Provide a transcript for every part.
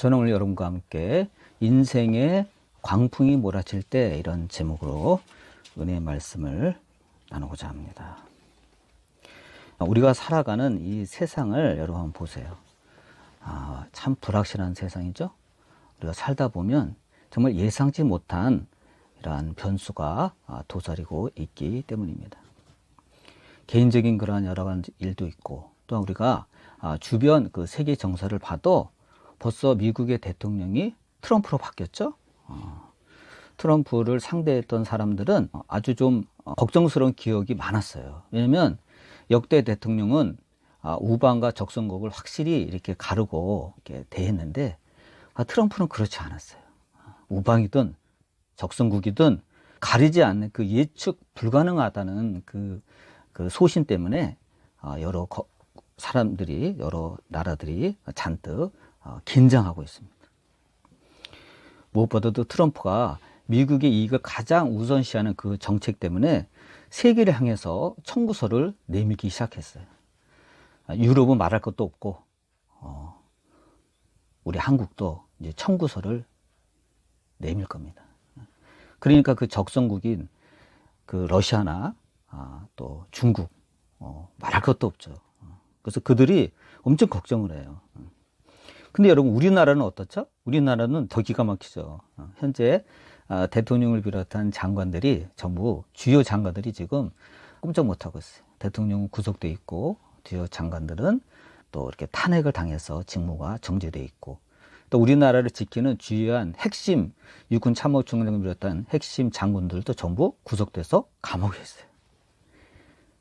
저는 오늘 여러분과 함께 인생의 광풍이 몰아칠 때 이런 제목으로 은혜의 말씀을 나누고자 합니다. 우리가 살아가는 이 세상을 여러분 보세요. 아, 참 불확실한 세상이죠? 우리가 살다 보면 정말 예상치 못한 이러한 변수가 아, 도사리고 있기 때문입니다. 개인적인 그러한 여러 가지 일도 있고 또한 우리가 아, 주변 그 세계 정서를 봐도 벌써 미국의 대통령이 트럼프로 바뀌었죠. 어, 트럼프를 상대했던 사람들은 아주 좀 어, 걱정스러운 기억이 많았어요. 왜냐하면 역대 대통령은 아, 우방과 적성국을 확실히 이렇게 가르고 이렇게 대했는데 아, 트럼프는 그렇지 않았어요. 우방이든 적성국이든 가리지 않는 그 예측 불가능하다는 그, 그 소신 때문에 아, 여러 거- 사람들이 여러 나라들이 잔뜩 어, 긴장하고 있습니다. 무엇보다도 트럼프가 미국의 이익을 가장 우선시하는 그 정책 때문에 세계를 향해서 청구서를 내밀기 시작했어요. 아, 유럽은 말할 것도 없고, 어, 우리 한국도 이제 청구서를 내밀 겁니다. 그러니까 그 적성국인 그 러시아나 아, 또 중국 어, 말할 것도 없죠. 어, 그래서 그들이 엄청 걱정을 해요. 근데 여러분 우리나라는 어떻죠? 우리나라는 더 기가 막히죠. 어, 현재 아, 대통령을 비롯한 장관들이 전부 주요 장관들이 지금 꼼짝 못 하고 있어요. 대통령은 구속돼 있고 주요 장관들은 또 이렇게 탄핵을 당해서 직무가 정지돼 있고 또 우리나라를 지키는 주요한 핵심 육군 참모총장을 비롯한 핵심 장군들도 전부 구속돼서 감옥에 있어요.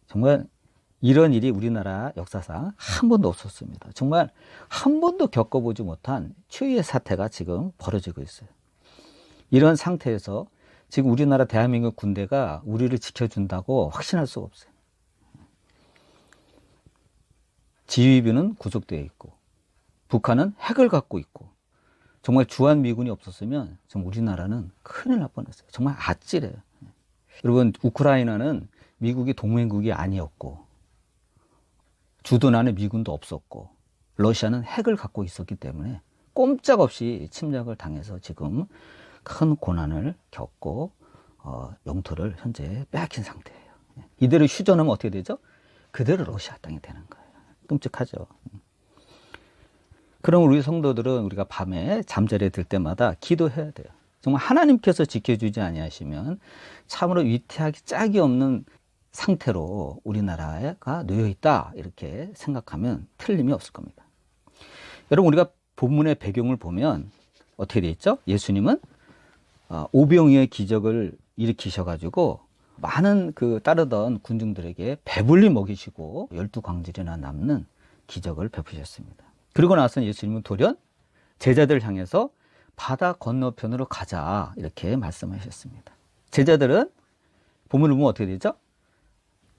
정말 이런 일이 우리나라 역사상 한 번도 없었습니다. 정말 한 번도 겪어보지 못한 추위의 사태가 지금 벌어지고 있어요. 이런 상태에서 지금 우리나라 대한민국 군대가 우리를 지켜준다고 확신할 수가 없어요. 지휘부는 구속되어 있고, 북한은 핵을 갖고 있고, 정말 주한미군이 없었으면 정말 우리나라는 큰일 날 뻔했어요. 정말 아찔해요. 여러분, 우크라이나는 미국이 동맹국이 아니었고, 주둔 안에 미군도 없었고, 러시아는 핵을 갖고 있었기 때문에 꼼짝없이 침략을 당해서 지금 큰 고난을 겪고, 어, 영토를 현재 빼앗긴 상태예요. 이대로 휴전하면 어떻게 되죠? 그대로 러시아 땅이 되는 거예요. 끔찍하죠. 그럼 우리 성도들은 우리가 밤에 잠자리에 들 때마다 기도해야 돼요. 정말 하나님께서 지켜주지 아니하시면 참으로 위태하기 짝이 없는 상태로 우리나라가 놓여 있다 이렇게 생각하면 틀림이 없을 겁니다. 여러분 우리가 본문의 배경을 보면 어떻게 돼 있죠? 예수님은 어, 오병이의 기적을 일으키셔 가지고 많은 그 따르던 군중들에게 배불리 먹이시고 열두 광질이나 남는 기적을 베푸셨습니다. 그리고 나서 예수님은 돌연 제자들 향해서 바다 건너편으로 가자 이렇게 말씀하셨습니다. 제자들은 본문을 보면 어떻게 되죠?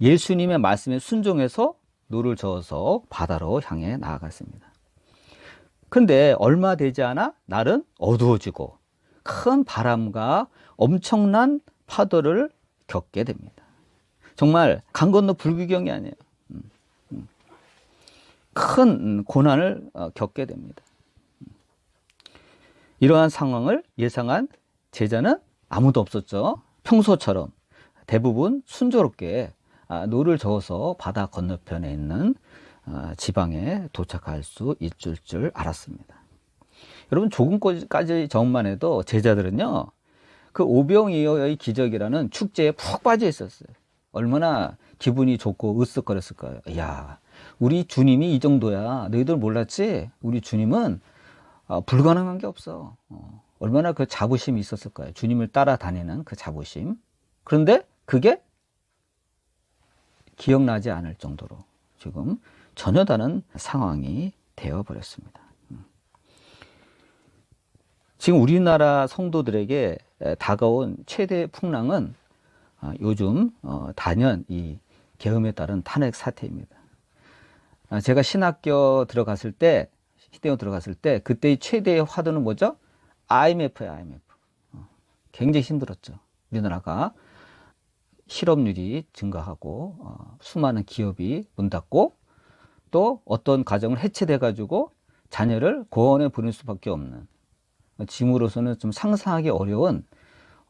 예수님의 말씀에 순종해서 노를 저어서 바다로 향해 나아갔습니다. 근데 얼마 되지 않아 날은 어두워지고 큰 바람과 엄청난 파도를 겪게 됩니다. 정말 강 건너 불구경이 아니에요. 음, 음. 큰 고난을 어, 겪게 됩니다. 이러한 상황을 예상한 제자는 아무도 없었죠. 평소처럼 대부분 순조롭게 아, 노를 저어서 바다 건너편에 있는 아, 지방에 도착할 수 있을 줄 알았습니다. 여러분 조금까지 전만 해도 제자들은요 그 오병이어의 기적이라는 축제에 푹 빠져 있었어요. 얼마나 기분이 좋고 으쓱거렸을까요? 야, 우리 주님이 이 정도야. 너희들 몰랐지? 우리 주님은 어, 불가능한 게 없어. 어, 얼마나 그 자부심이 있었을까요? 주님을 따라다니는 그 자부심. 그런데 그게 기억나지 않을 정도로 지금 전혀 다른 상황이 되어 버렸습니다. 음. 지금 우리나라 성도들에게 에, 다가온 최대 풍랑은 아, 요즘 어, 단연 이 계엄에 따른 탄핵 사태입니다. 아, 제가 신학교 들어갔을 때, 시대에 들어갔을 때, 그때의 최대의 화두는 뭐죠? IMF예요, IMF. 어, 굉장히 힘들었죠. 우리나라가 실업률이 증가하고, 어, 수많은 기업이 문 닫고, 또 어떤 가정을 해체돼 가지고 자녀를 고원에 보낼 수밖에 없는 지금으로서는 좀 상상하기 어려운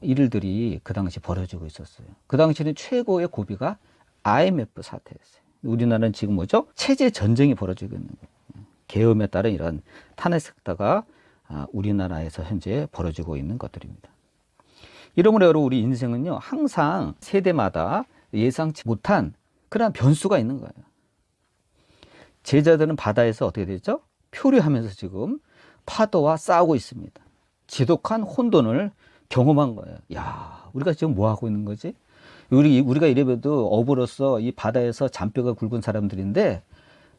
일들이 그 당시 벌어지고 있었어요. 그 당시는 최고의 고비가 IMF 사태였어요. 우리나라는 지금 뭐죠? 체제 전쟁이 벌어지고 있는 거예요. 계엄에 따른 이런 탄핵 sek타가 아, 우리나라에서 현재 벌어지고 있는 것들입니다. 이러므로 우리 인생은요 항상 세대마다 예상치 못한 그런 변수가 있는 거예요. 제자들은 바다에서 어떻게 되죠? 표류하면서 지금 파도와 싸우고 있습니다. 지독한 혼돈을 경험한 거예요. 야, 우리가 지금 뭐 하고 있는 거지? 우리 우리가 이래봬도 어부로서 이 바다에서 잔뼈가 굵은 사람들인데,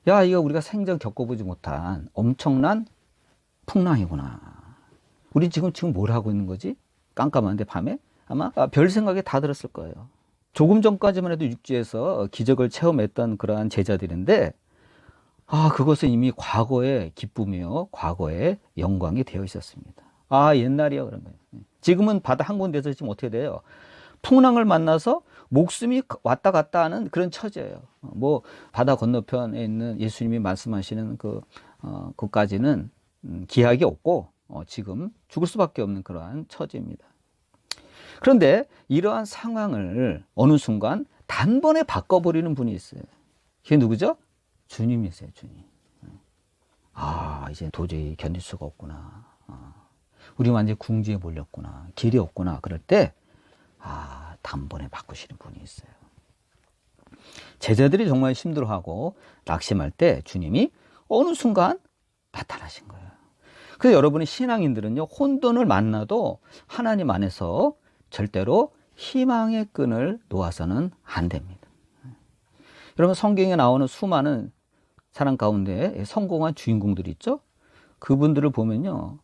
야, 이거 우리가 생전 겪어보지 못한 엄청난 풍랑이구나. 우리 지금 지금 뭘 하고 있는 거지? 깜깜한데 밤에 아마 아, 별 생각이 다 들었을 거예요. 조금 전까지만 해도 육지에서 기적을 체험했던 그러한 제자들인데, 아, 그것은 이미 과거의 기쁨이요, 과거의 영광이 되어 있었습니다. 아, 옛날이요, 그런 거예요. 지금은 바다 한 군데서 지금 어떻게 돼요? 풍랑을 만나서 목숨이 왔다 갔다 하는 그런 처지예요. 뭐, 바다 건너편에 있는 예수님이 말씀하시는 그, 어, 그까지는 음, 기약이 없고, 어, 지금 죽을 수밖에 없는 그러한 처지입니다. 그런데 이러한 상황을 어느 순간 단번에 바꿔버리는 분이 있어요. 그게 누구죠? 주님이세요, 주님. 아, 이제 도저히 견딜 수가 없구나. 아, 우리 완전히 궁지에 몰렸구나. 길이 없구나. 그럴 때, 아, 단번에 바꾸시는 분이 있어요. 제자들이 정말 힘들어하고 낙심할 때 주님이 어느 순간 나타나신 거예요. 그래서 여러분의 신앙인들은요, 혼돈을 만나도 하나님 안에서 절대로 희망의 끈을 놓아서는 안 됩니다. 여러분, 성경에 나오는 수많은 사람 가운데 성공한 주인공들이 있죠? 그분들을 보면요,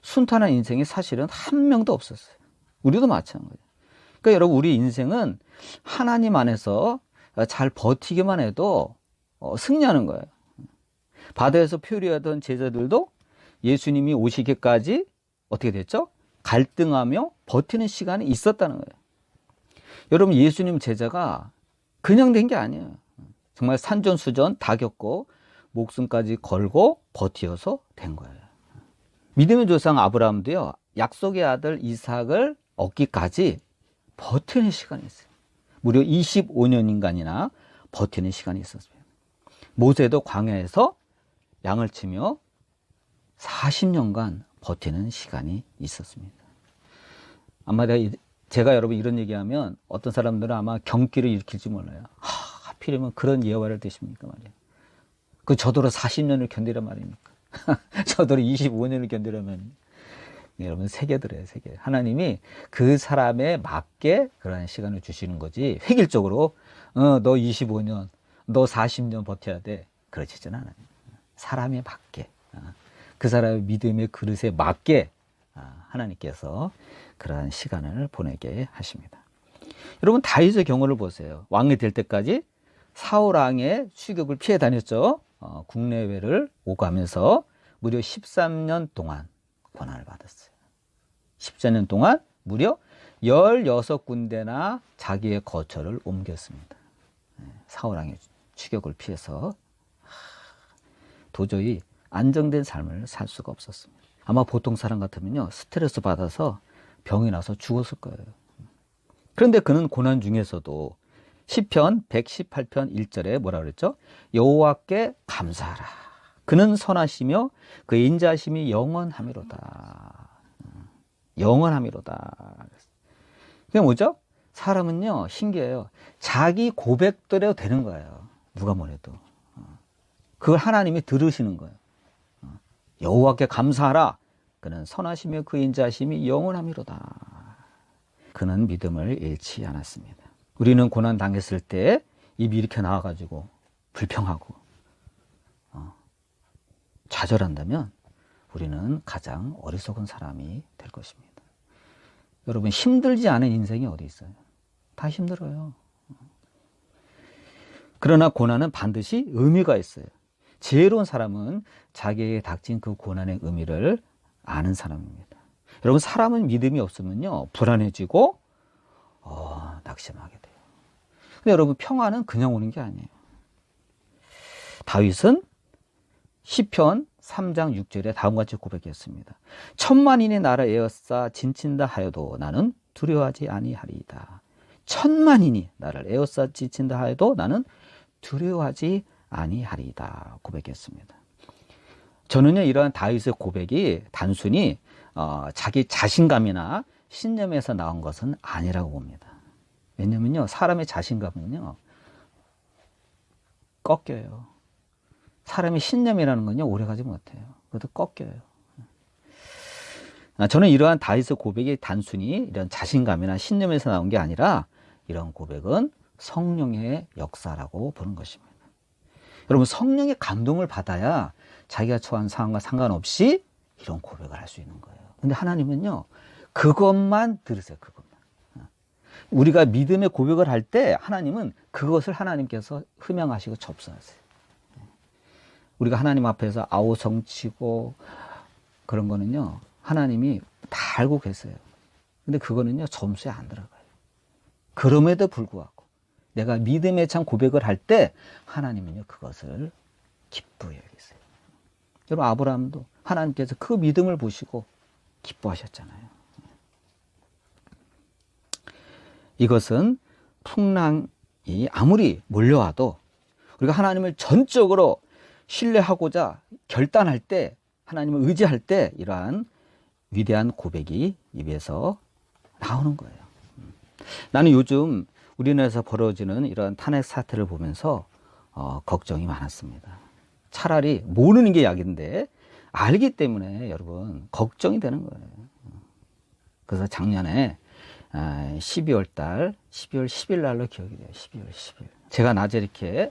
순탄한 인생이 사실은 한 명도 없었어요. 우리도 마찬가지예요. 그러니까 여러분, 우리 인생은 하나님 안에서 잘 버티기만 해도 어, 승리하는 거예요. 바다에서 표류하던 제자들도 예수님이 오시기까지 어떻게 됐죠? 갈등하며 버티는 시간이 있었다는 거예요. 여러분, 예수님 제자가 그냥 된 게 아니에요. 정말 산전수전 다 겪고 목숨까지 걸고 버티어서 된 거예요. 믿음의 조상 아브라함도요, 약속의 아들 이삭을 얻기까지 버티는 시간이 있어요. 무려 25년인간이나 버티는 시간이 있었습니다. 모세도 광야에서 양을 치며 40년간 버티는 시간이 있었습니다. 아마 제가 여러분 이런 얘기하면 어떤 사람들은 아마 경기를 일으킬지 몰라요. 하, 하필이면 그런 예화를 드십니까 말이에요. 그 저더러 40년을 견디란 말입니까? 저더러 25년을 견디려면 여러분 세계들이에요, 세계. 하나님이 그 사람에 맞게 그러한 시간을 주시는 거지. 획일적으로 어, 너 25년, 너 40년 버텨야 돼. 그렇지는 않아요. 사람에 맞게. 어, 그 사람의 믿음의 그릇에 맞게 아, 하나님께서 그러한 시간을 보내게 하십니다. 여러분 다윗의 경우를 보세요. 왕이 될 때까지 사울 왕의 추격을 피해 다녔죠. 어, 국내외를 오가면서 무려 13년 동안 권한을 받았어요. 14년 동안 무려 16군데나 자기의 거처를 옮겼습니다. 네, 사울 왕의 추격을 피해서 도저히 안정된 삶을 살 수가 없었습니다. 아마 보통 사람 같으면요, 스트레스 받아서 병이 나서 죽었을 거예요. 그런데 그는 고난 중에서도 시편 118편 1절에 뭐라 그랬죠? 여호와께 감사하라. 그는 선하시며 그 인자심이 영원함이로다. 영원함이로다. 그게 뭐죠? 사람은요, 신기해요. 자기 고백대로 되는 거예요. 누가 뭐래도. 그걸 하나님이 들으시는 거예요. 여호와께 감사하라. 그는 선하시며 그 인자심이 영원함이로다. 그는 믿음을 잃지 않았습니다. 우리는 고난 당했을 때 입이 이렇게 나와가지고 불평하고 어, 좌절한다면 우리는 가장 어리석은 사람이 될 것입니다. 여러분 힘들지 않은 인생이 어디 있어요? 다 힘들어요. 그러나 고난은 반드시 의미가 있어요. 지혜로운 사람은 자기에게 닥친 그 고난의 의미를 아는 사람입니다. 여러분, 사람은 믿음이 없으면요, 불안해지고, 어, 낙심하게 돼요. 근데 여러분, 평화는 그냥 오는 게 아니에요. 다윗은 시편 3장 6절에 다음과 같이 고백했습니다. 천만인이 나를 에워싸 진친다 하여도 나는 두려워하지 아니하리이다. 천만인이 나를 에워싸 진친다 하여도 나는 두려워하지 아니하리이다. 고백했습니다. 저는요 이러한 다윗의 고백이 단순히 어, 자기 자신감이나 신념에서 나온 것은 아니라고 봅니다. 왜냐면요 사람의 자신감은요 꺾여요. 사람의 신념이라는 건요 오래가지 못해요. 그것도 꺾여요. 아, 저는 이러한 다윗의 고백이 단순히 이런 자신감이나 신념에서 나온 게 아니라 이런 고백은 성령의 역사라고 보는 것입니다. 여러분 성령의 감동을 받아야 자기가 처한 상황과 상관없이 이런 고백을 할 수 있는 거예요. 근데 하나님은요 그것만 들으세요. 그것만. 우리가 믿음의 고백을 할 때 하나님은 그것을 하나님께서 흠양하시고 접수하세요. 우리가 하나님 앞에서 아우성치고 그런 거는요 하나님이 다 알고 계세요. 근데 그거는요 점수에 안 들어가요. 그럼에도 불구하고 내가 믿음의 참 고백을 할 때 하나님은요 그것을 기쁘게 여기세요. 여러분 아브라함도 하나님께서 그 믿음을 보시고 기뻐하셨잖아요. 이것은 풍랑이 아무리 몰려와도 우리가 하나님을 전적으로 신뢰하고자 결단할 때 하나님을 의지할 때 이러한 위대한 고백이 입에서 나오는 거예요. 나는 요즘 우리나라에서 벌어지는 이런 탄핵 사태를 보면서 어, 걱정이 많았습니다. 차라리 모르는 게 약인데 알기 때문에 여러분 걱정이 되는 거예요. 그래서 작년에 12월 아, 달, 12월 10일 날로 기억이 돼요. 12월 10일. 제가 낮에 이렇게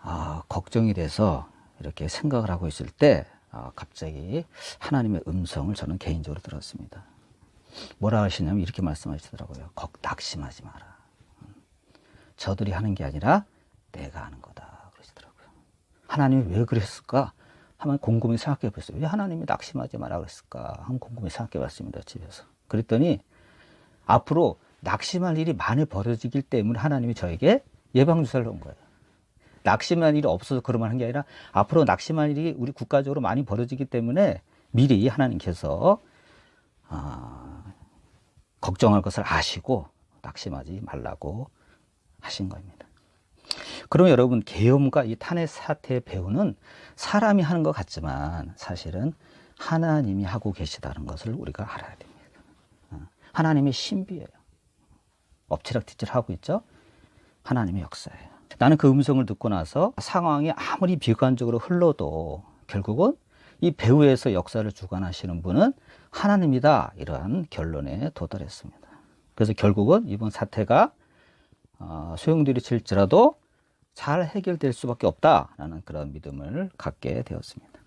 아, 걱정이 돼서 이렇게 생각을 하고 있을 때 아, 갑자기 하나님의 음성을 저는 개인적으로 들었습니다. 뭐라 하시냐면 이렇게 말씀하시더라고요. 걱 낙심하지 마라. 저들이 하는 게 아니라 내가 하는 거다. 그러시더라고요. 하나님이 왜 그랬을까? 한번 곰곰이 생각해 봤어요. 왜 하나님이 낙심하지 마라 그랬을까? 한번 곰곰이 생각해 봤습니다. 집에서. 그랬더니 앞으로 낙심할 일이 많이 벌어지기 때문에 하나님이 저에게 예방 주사를 놓은 거예요. 낙심할 일이 없어서 그러면 한게 아니라 앞으로 낙심할 일이 우리 국가적으로 많이 벌어지기 때문에 미리 하나님께서 어, 걱정할 것을 아시고 낙심하지 말라고 하신 겁니다. 그러면 여러분 계엄과 이 탄핵 사태의 배후는 사람이 하는 것 같지만 사실은 하나님이 하고 계시다는 것을 우리가 알아야 됩니다. 어, 하나님의 신비예요. 엎치락뒤치락 하고 있죠. 하나님의 역사예요. 나는 그 음성을 듣고 나서 상황이 아무리 비관적으로 흘러도 결국은 이 배후에서 역사를 주관하시는 분은 하나님이다. 이러한 결론에 도달했습니다. 그래서 결국은 이번 사태가 어, 소용돌이 칠지라도 잘 해결될 수밖에 없다라는 그런 믿음을 갖게 되었습니다.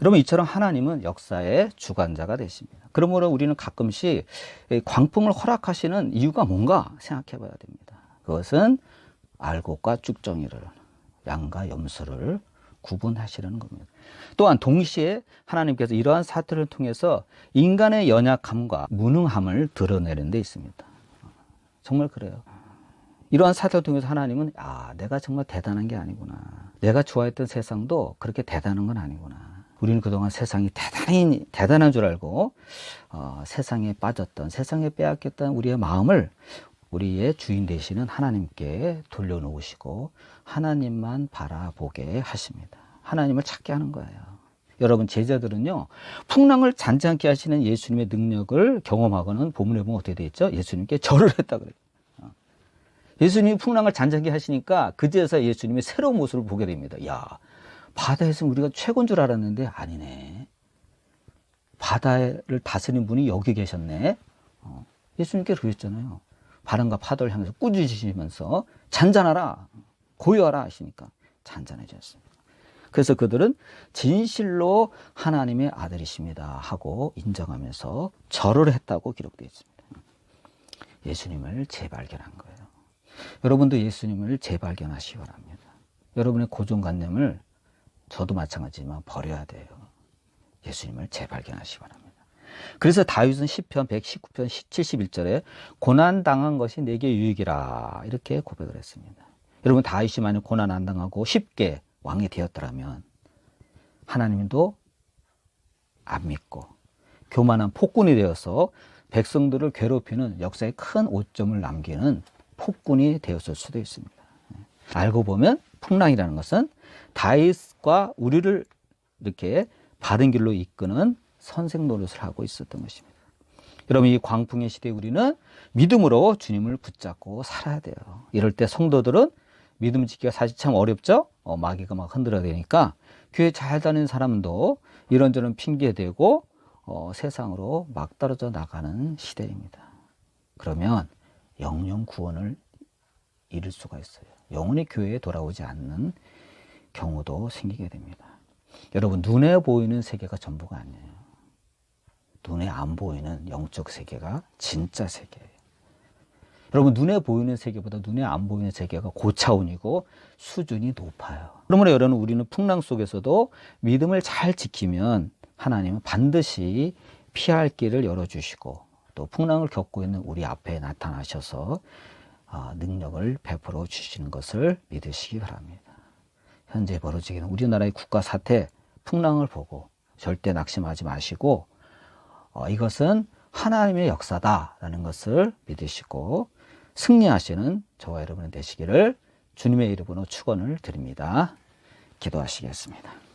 여러분 이처럼 하나님은 역사의 주관자가 되십니다. 그러므로 우리는 가끔씩 광풍을 허락하시는 이유가 뭔가 생각해 봐야 됩니다. 그것은 알곡과 쭉정이를 양과 염소를 구분하시려는 겁니다. 또한 동시에 하나님께서 이러한 사태를 통해서 인간의 연약함과 무능함을 드러내는 데 있습니다. 정말 그래요. 이러한 사태를 통해서 하나님은 아 내가 정말 대단한 게 아니구나. 내가 좋아했던 세상도 그렇게 대단한 건 아니구나. 우리는 그동안 세상이 대단히 대단한 줄 알고 어, 세상에 빠졌던 세상에 빼앗겼던 우리의 마음을 우리의 주인 되시는 하나님께 돌려놓으시고 하나님만 바라보게 하십니다. 하나님을 찾게 하는 거예요. 여러분 제자들은요 풍랑을 잔잔케 하시는 예수님의 능력을 경험하고는 본문에 보면 어떻게 되어 있죠? 예수님께 절을 했다 그래요. 어. 예수님이 풍랑을 잔잔케 하시니까 그제서 예수님의 새로운 모습을 보게 됩니다. 야 바다에서 우리가 최고인 줄 알았는데 아니네. 바다를 다스리는 분이 여기 계셨네. 어. 예수님께서 그랬잖아요. 바람과 파도를 향해서 꾸짖으시면서 잔잔하라, 고요하라 하시니까 잔잔해졌습니다. 그래서 그들은 진실로 하나님의 아들이십니다 하고 인정하면서 절을 했다고 기록되어 있습니다. 예수님을 재발견한 거예요. 여러분도 예수님을 재발견하시기 바랍니다. 여러분의 고정관념을 저도 마찬가지지만 버려야 돼요. 예수님을 재발견하시기 바랍니다. 그래서 다윗은 10편 119편 71절에 고난 당한 것이 내게 유익이라 이렇게 고백을 했습니다. 여러분 다윗이 만약 고난 안 당하고 쉽게 왕이 되었더라면 하나님도 안 믿고 교만한 폭군이 되어서 백성들을 괴롭히는 역사에 큰 오점을 남기는 폭군이 되었을 수도 있습니다. 알고 보면 풍랑이라는 것은 다윗과 우리를 이렇게 바른 길로 이끄는 선생 노릇을 하고 있었던 것입니다. 여러분 이 광풍의 시대에 우리는 믿음으로 주님을 붙잡고 살아야 돼요. 이럴 때 성도들은 믿음 지키기가 사실 참 어렵죠. 어, 마귀가 막 흔들어야 되니까 교회 잘 다니는 사람도 이런저런 핑계 대고 어, 세상으로 막 떨어져 나가는 시대입니다. 그러면 영영 구원을 잃을 수가 있어요. 영원히 교회에 돌아오지 않는 경우도 생기게 됩니다. 여러분 눈에 보이는 세계가 전부가 아니에요. 눈에 안 보이는 영적 세계가 진짜 세계예요. 여러분 눈에 보이는 세계보다 눈에 안 보이는 세계가 고차원이고 수준이 높아요. 그러므로 여러분 우리는 풍랑 속에서도 믿음을 잘 지키면 하나님은 반드시 피할 길을 열어주시고 또 풍랑을 겪고 있는 우리 앞에 나타나셔서 아, 능력을 베풀어 주시는 것을 믿으시기 바랍니다. 현재 벌어지는 우리나라의 국가 사태 풍랑을 보고 절대 낙심하지 마시고 어, 이것은 하나님의 역사다라는 것을 믿으시고 승리하시는 저와 여러분이 되시기를 주님의 이름으로 축원을 드립니다. 기도하시겠습니다.